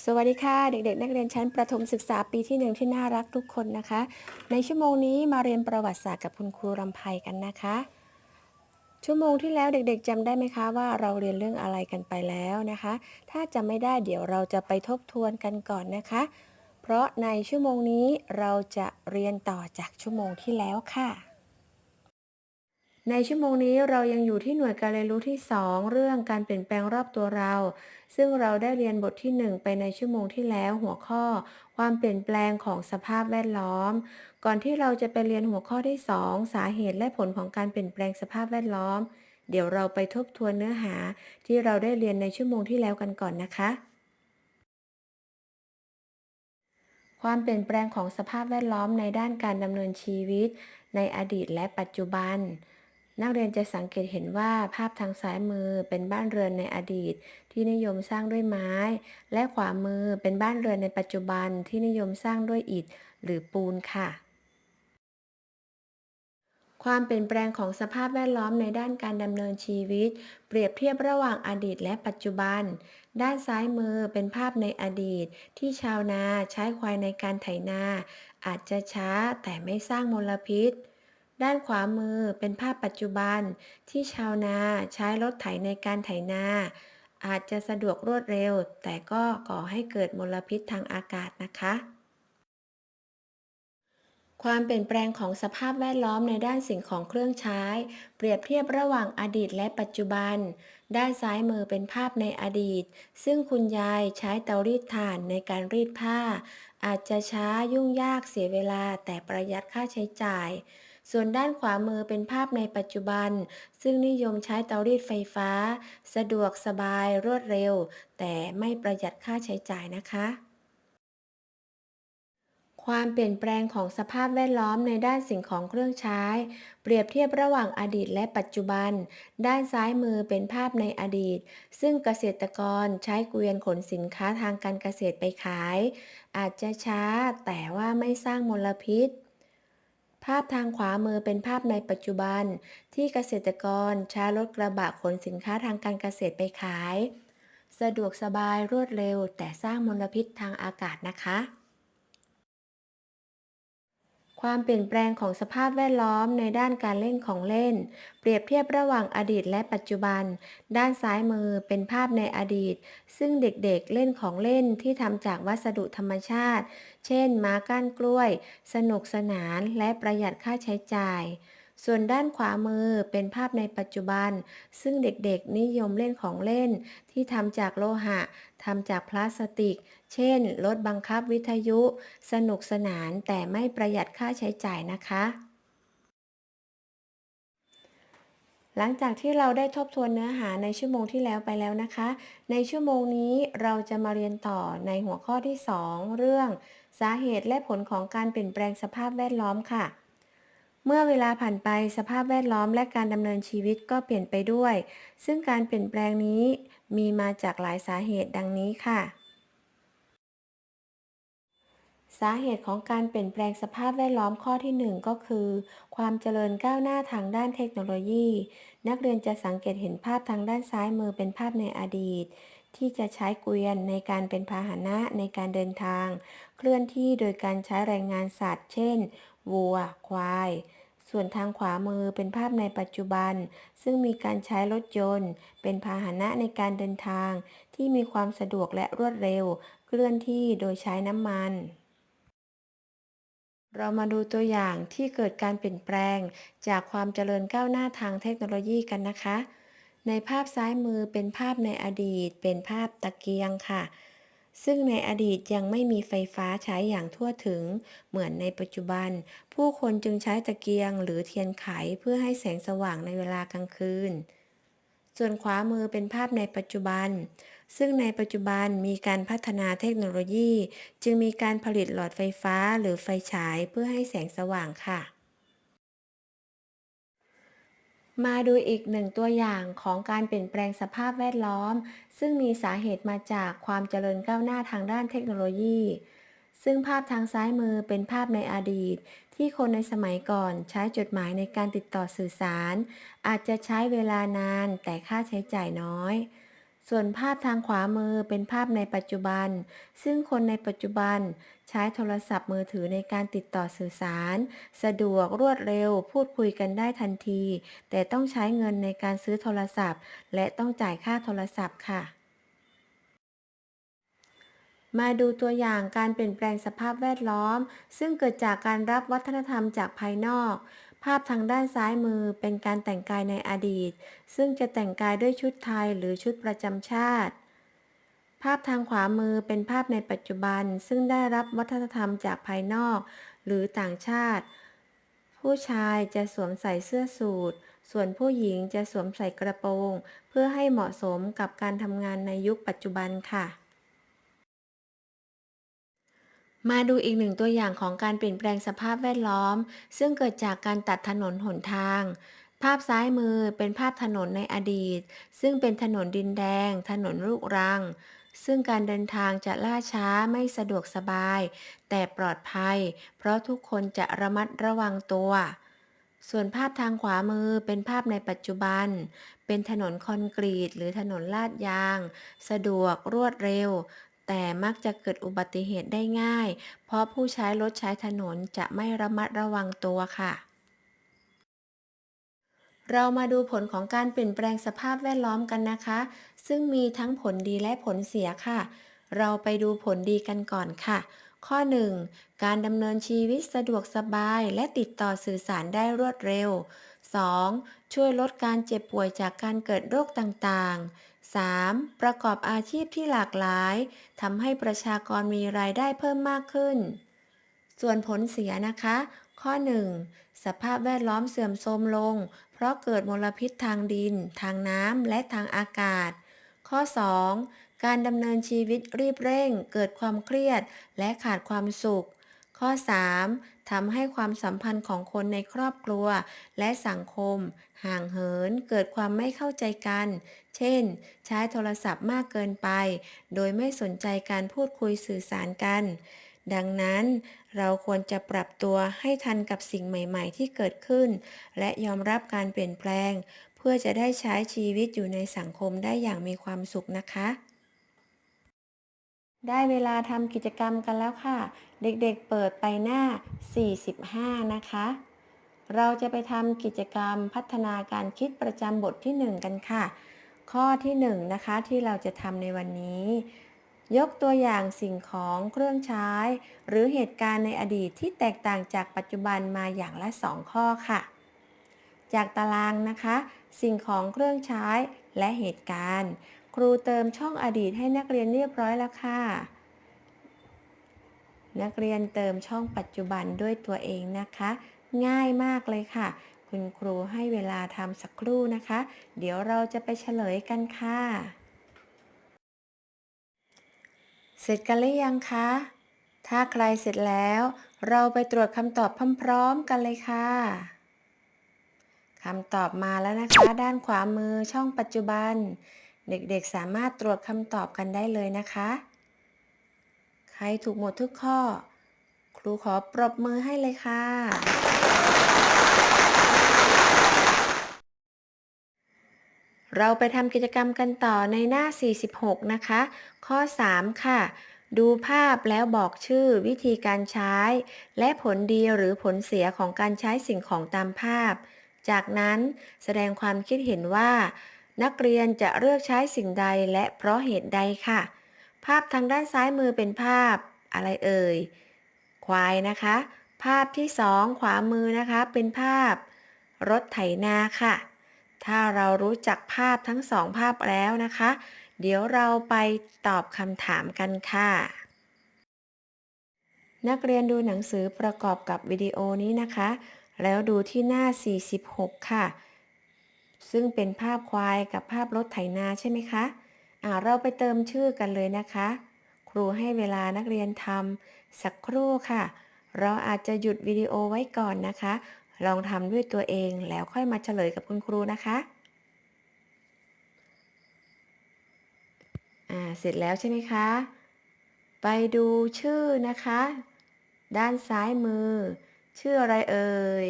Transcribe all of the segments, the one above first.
สวัสดีค่ะ เด็กๆ นักเรียนชั้นประถมศึกษาปีที่หนึ่งที่น่ารักทุกคนนะคะ ในชั่วโมงนี้มาเรียนประวัติศาสตร์กับคุณครูรำไพกันนะคะ ชั่วโมงที่แล้วเด็กๆจำได้ไหมคะว่าเราเรียนเรื่องอะไรกันไปแล้วนะคะ ถ้าจำไม่ได้เดี๋ยวเราจะไปทบทวนกันก่อนนะคะ เพราะในชั่วโมงนี้เราจะเรียนต่อจากชั่วโมงที่แล้วค่ะ ในชั่วโมงนี้เรายังอยู่ที่หน่วยการเรียนรู้ที่ 2 เรื่องการเปลี่ยนแปลงรอบตัวเรา ซึ่งเราได้เรียนบทที่ 1 ไปในชั่วโมงที่แล้วหัวข้อ ความเปลี่ยนแปลงของสภาพแวดล้อม ก่อนที่เราจะไปเรียนหัวข้อที่ 2 สาเหตุและผลของการเปลี่ยนแปลงสภาพแวดล้อม เดี๋ยวเราไปทบทวนเนื้อหาที่เราได้เรียนในชั่วโมงที่แล้วกันก่อนนะคะ ความเปลี่ยนแปลงของสภาพแวดล้อมในด้านการดำเนินชีวิต ในอดีตและปัจจุบัน นักเรียนจะสังเกตเห็นว่าภาพทางซ้ายมือเป็นบ้านเรือนในอดีต ที่นิยมสร้างด้วยไม้ และขวามือเป็นบ้านเรือนในปัจจุบันที่นิยมสร้างด้วยอิฐ หรือปูนค่ะ ความเปลี่ยนแปลงของสภาพแวดล้อมในด้านการดำเนินชีวิต เปรียบเทียบระหว่างอดีตและปัจจุบัน ด้านซ้ายมือเป็นภาพในอดีต ที่ชาวนาใช้ควายในการไถนา อาจจะช้าแต่ไม่สร้างมลพิษ ด้านขวามือเป็นภาพปัจจุบันที่ชาวนาใช้รถไถในการไถนา อาจจะสะดวกรวดเร็ว แต่ก็ก่อให้เกิดมลพิษทางอากาศนะคะ ความเปลี่ยนแปลงของสภาพแวดล้อมในด้านสิ่งของเครื่องใช้ เปรียบเทียบระหว่างอดีตและปัจจุบัน ด้านซ้ายมือเป็นภาพในอดีต ซึ่งคุณยายใช้เตารีดถ่านในการรีดผ้า อาจจะช้ายุ่งยากเสียเวลาแต่ประหยัดค่าใช้จ่าย ส่วนด้านขวามือเป็นภาพในปัจจุบัน ซึ่งนิยมใช้เตารีดไฟฟ้า สะดวกสบายรวดเร็ว แต่ไม่ประหยัดค่าใช้จ่ายนะคะความเปลี่ยนแปลงของสภาพแวดล้อมในด้านสิ่งของเครื่องใช้ เปรียบเทียบระหว่างอดีตและปัจจุบัน ด้านซ้ายมือเป็นภาพในอดีต ซึ่งเกษตรกรใช้เกวียนขนสินค้าทางการเกษตรไปขาย อาจจะช้าแต่ว่าไม่สร้างมลพิษ ภาพทางขวามือเป็นภาพในปัจจุบัน ที่เกษตรกรใช้รถกระบะขนสินค้าทางการเกษตรไปขาย สะดวกสบายรวดเร็ว แต่สร้างมลพิษทางอากาศนะคะ ความเปลี่ยนแปลงของสภาพแวดล้อมในด้านการเล่นของเล่น เปรียบเทียบระหว่างอดีตและปัจจุบัน ด้านซ้ายมือเป็นภาพในอดีต ซึ่งเด็กๆเล่นของเล่นที่ทำจากวัสดุธรรมชาติ เช่น ม้าก้านกล้วย สนุกสนานและประหยัดค่าใช้จ่าย ส่วนด้านขวามือเป็นภาพในปัจจุบัน ซึ่งเด็กๆนิยมเล่นของเล่น ที่ทำจากโลหะทำจากพลาสติก เช่น รถบังคับวิทยุ สนุกสนานแต่ไม่ประหยัดค่าใช้จ่ายนะคะ หลังจากที่เราได้ทบทวนเนื้อหาในชั่วโมงที่แล้วไปแล้วนะคะ ในชั่วโมงนี้เราจะมาเรียนต่อในหัวข้อที่ 2 เรื่อง สาเหตุและผลของการเปลี่ยนแปลงสภาพแวดล้อมค่ะ เมื่อเวลาผ่านไปสภาพแวดล้อมและการดำเนินชีวิตก็เปลี่ยนไปด้วย ซึ่งการเปลี่ยนแปลงนี้มีมาจากหลายสาเหตุดังนี้ค่ะ สาเหตุของการเปลี่ยนแปลงสภาพแวดล้อมข้อที่ 1 ก็คือ ความเจริญก้าวหน้าทางด้านเทคโนโลยี นักเรียนจะสังเกตเห็นภาพทางด้านซ้ายมือเป็นภาพในอดีต ที่จะใช้เกวียนในการเป็นพาหนะในการเดินทาง เคลื่อนที่โดยการใช้แรงงานสัตว์ เช่น วัว ควาย ส่วนทางขวามือเป็นภาพในปัจจุบัน ซึ่งมีการใช้รถยนต์ เป็นพาหนะในการเดินทาง ที่มีความสะดวกและรวดเร็ว เคลื่อนที่โดยใช้น้ำมันเรามาดูตัวอย่างที่เกิดการเปลี่ยนแปลง จากความเจริญก้าวหน้าทางเทคโนโลยีกันนะคะ ในภาพซ้ายมือเป็นภาพในอดีต เป็นภาพตะเกียงค่ะ ซึ่งในอดีตยังไม่มีไฟฟ้าใช้อย่างทั่วถึง เหมือนในปัจจุบัน ผู้คนจึงใช้ตะเกียงหรือเทียนไขเพื่อให้แสงสว่างในเวลากลางคืน ส่วนขวามือเป็นภาพในปัจจุบัน ซึ่งในปัจจุบันมีการพัฒนาเทคโนโลยี จึงมีการผลิตหลอดไฟฟ้าหรือไฟฉายเพื่อให้แสงสว่างค่ะ มาดูอีกหนึ่งตัวอย่างของการเปลี่ยนแปลงสภาพแวดล้อม ซึ่งมีสาเหตุมาจากความเจริญก้าวหน้าทางด้านเทคโนโลยี ซึ่งภาพทางซ้ายมือเป็นภาพในอดีต ที่คนในสมัยก่อนใช้จดหมายในการติดต่อสื่อสาร อาจจะใช้เวลานานแต่ค่าใช้จ่ายน้อย ส่วนภาพทางขวามือเป็นภาพในปัจจุบัน ซึ่งคนในปัจจุบันใช้โทรศัพท์มือถือในการติดต่อสื่อสาร สะดวกรวดเร็ว พูดคุยกันได้ทันที แต่ต้องใช้เงินในการซื้อโทรศัพท์ และต้องจ่ายค่าโทรศัพท์ค่ะ มาดูตัวอย่างการเปลี่ยนแปลงสภาพแวดล้อม ซึ่งเกิดจากการรับวัฒนธรรมจากภายนอก ภาพทางด้านซ้ายมือเป็นการแต่งกายในอดีต ซึ่งจะแต่งกายด้วยชุดไทยหรือชุดประจำชาติ ภาพทางขวามือเป็นภาพในปัจจุบัน ซึ่งได้รับวัฒนธรรมจากภายนอก หรือต่างชาติ ผู้ชายจะสวมใส่เสื้อสูทส่วนผู้หญิงจะสวมใส่กระโปรง เพื่อให้เหมาะสมกับการทำงานในยุคปัจจุบันค่ะ มาดูอีกหนึ่งตัวอย่างของการเปลี่ยนแปลงสภาพแวดล้อม ซึ่งเกิดจากการตัดถนนหนทาง ภาพซ้ายมือเป็นภาพถนนในอดีต ซึ่งเป็นถนนดินแดง ถนนลูกรัง ซึ่งการเดินทางจะล่าช้าไม่สะดวกสบาย แต่ปลอดภัย เพราะทุกคนจะระมัดระวังตัว ส่วนภาพทางขวามือเป็นภาพในปัจจุบัน เป็นถนนคอนกรีตหรือถนนลาดยาง สะดวกรวดเร็ว แต่มักจะเกิดอุบัติเหตุได้ง่าย เพราะผู้ใช้รถใช้ถนนจะไม่ระมัดระวังตัวค่ะ เรามาดูผลของการเปลี่ยนแปลงสภาพแวดล้อมกันนะคะ ซึ่งมีทั้งผลดีและผลเสียค่ะ เราไปดูผลดีกันก่อนค่ะข้อ 1. การดำเนินชีวิตสะดวกสบายและติดต่อสื่อสารได้รวดเร็ว 2. ช่วยลดการเจ็บป่วยจากการเกิดโรคต่างๆ 3. ประกอบอาชีพที่หลากหลายทำให้ประชากรมีรายได้เพิ่มมากขึ้น ส่วนผลเสียนะคะ ข้อ 1. สภาพแวดล้อมเสื่อมโทรมลง เพราะเกิดมลพิษทางดิน ทางน้ำและทางอากาศ ข้อ 2. การดำเนินชีวิตรีบเร่ง เกิดความเครียด และขาดความสุข ข้อ 3. ทำให้ความสัมพันธ์ของคนในครอบครัว และสังคม ห่างเหินเกิดความไม่เข้าใจกัน เช่น ใช้โทรศัพท์มากเกินไป โดยไม่สนใจการพูดคุยสื่อสารกัน ดังนั้นเราควรจะปรับตัวให้ทันกับสิ่งใหม่ๆ ที่เกิดขึ้น และยอมรับการเปลี่ยนแปลง เพื่อจะได้ใช้ชีวิตอยู่ในสังคมได้อย่างมีความสุขนะคะ ได้เวลาทำกิจกรรมกันแล้วค่ะ เด็กๆเปิดไปหน้า 45 นะคะ เราจะไปทำกิจกรรมพัฒนาการคิดประจำบทที่ 1 กันค่ะ ข้อที่1นะคะที่เราจะทำในวันนี้ ยกตัวอย่างสิ่งของเครื่องใช้ หรือเหตุการณ์ในอดีตที่แตกต่างจากปัจจุบันมาอย่างละ 2 ข้อค่ะ จากตารางนะคะ สิ่งของเครื่องใช้และเหตุการณ์ ครูเติมช่องอดีตให้นักเรียนเรียบร้อยแล้วค่ะ นักเรียนเติมช่องปัจจุบันด้วยตัวเองนะคะ ง่ายมากเลยค่ะ คุณครูให้เวลาทำสักครู่นะคะ เดี๋ยวเราจะไปเฉลยกันค่ะ เสร็จกันหรือยังคะ ถ้าใครเสร็จแล้ว เราไปตรวจคำตอบพร้อมๆกันเลยค่ะคำตอบมาแล้วนะคะ ด้านขวามือช่องปัจจุบัน เด็กๆสามารถตรวจคำตอบกันได้เลยนะคะ ใครถูกหมดทุกข้อ ครูขอปรบมือให้เลยค่ะ เราไปทำกิจกรรมกันต่อในหน้า 46 นะคะ ข้อ 3 ค่ะ ดูภาพแล้วบอกชื่อวิธีการใช้ และผลดีหรือผลเสียของการใช้สิ่งของตามภาพ จากนั้นแสดงความคิดเห็นว่า นักเรียนจะเลือกใช้สิ่งใดและเพราะเหตุใดค่ะ ภาพทางด้านซ้ายมือเป็นภาพอะไรเอ่ย ควายนะคะ ภาพที่สองขวามือนะคะ เป็นภาพ รถไถนาค่ะ ถ้าเรารู้จักภาพทั้งสองภาพแล้วนะคะ เดี๋ยวเราไปตอบคำถามกันค่ะ นักเรียนดูหนังสือประกอบกับวิดีโอนี้นะคะ แล้วดูที่หน้า 46 ค่ะ ซึ่งเป็นภาพควายกับภาพรถไถนาใช่ไหมคะอ่าเราไปเติมชื่อกันเลยนะคะ ครูให้เวลานักเรียนทำสักครู่ค่ะ เราอาจจะหยุดวิดีโอไว้ก่อนนะคะ ลองทำด้วยตัวเองแล้วค่อยมาเฉลยกับคุณครูนะคะอ่าเสร็จแล้วใช่ไหมคะ ไปดูชื่อนะคะ ด้านซ้ายมือ ชื่ออะไรเอ่ย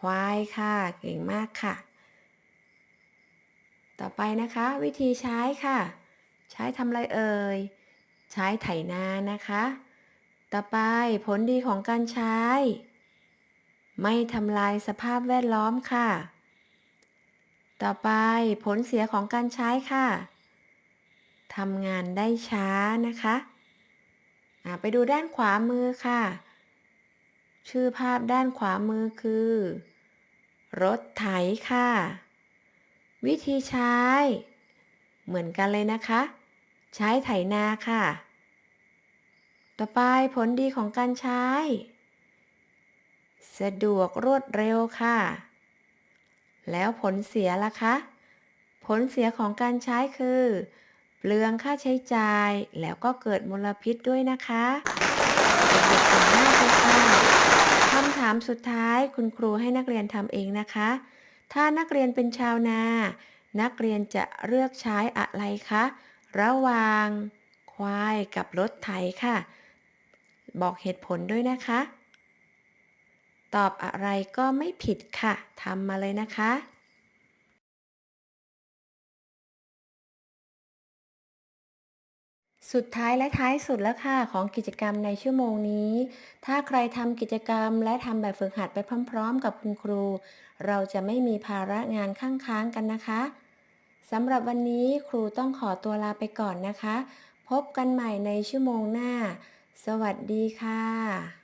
ควายค่ะ เก่งมากค่ะ ต่อไปนะคะวิธีใช้ค่ะ ใช้ทำอะไรเอ่ย ใช้ไถนานะคะ ต่อไปผลดีของการใช้ ไม่ทำลายสภาพแวดล้อมค่ะ ต่อไปผลเสียของการใช้ค่ะทำงานได้ช้านะคะะไปดูด้านขวามือค่ะ ชื่อภาพด้านขวามือคือ รถไถค่ะ วิธีใช้ เหมือนกันเลยนะคะ ใช้ไถนาค่ะ ต่อไปผลดีของการใช้ สะดวกรวดเร็วค่ะ แล้วผลเสียล่ะคะ ผลเสียของการใช้คือ เปลืองค่าใช้จ่ายแล้วก็เกิดมลพิษด้วยนะคะเด็กๆเก่งมากค่ะำถามสุดท้ายคุณครูให้นักเรียนทำเองนะคะ ถ้านักเรียนเป็นชาวนา นักเรียนจะเลือกใช้อะไรคะ ระหว่างควายกับรถไถค่ะ บอกเหตุผลด้วยนะคะ ตอบอะไรก็ไม่ผิดค่ะทำมาเลยนะคะ สุดท้ายและท้ายสุดแล้วค่ะของกิจกรรมในชั่วโมงนี้ ถ้าใครทำกิจกรรมและทำแบบฝึกหัดไปพร้อม ๆ กับคุณครู เราจะไม่มีภาระงานข้างค้างกันนะคะสำหรับวันนี้ครูต้องขอตัวลาไปก่อนนะคะ พบกันใหม่ในชั่วโมงหน้า สวัสดีค่ะ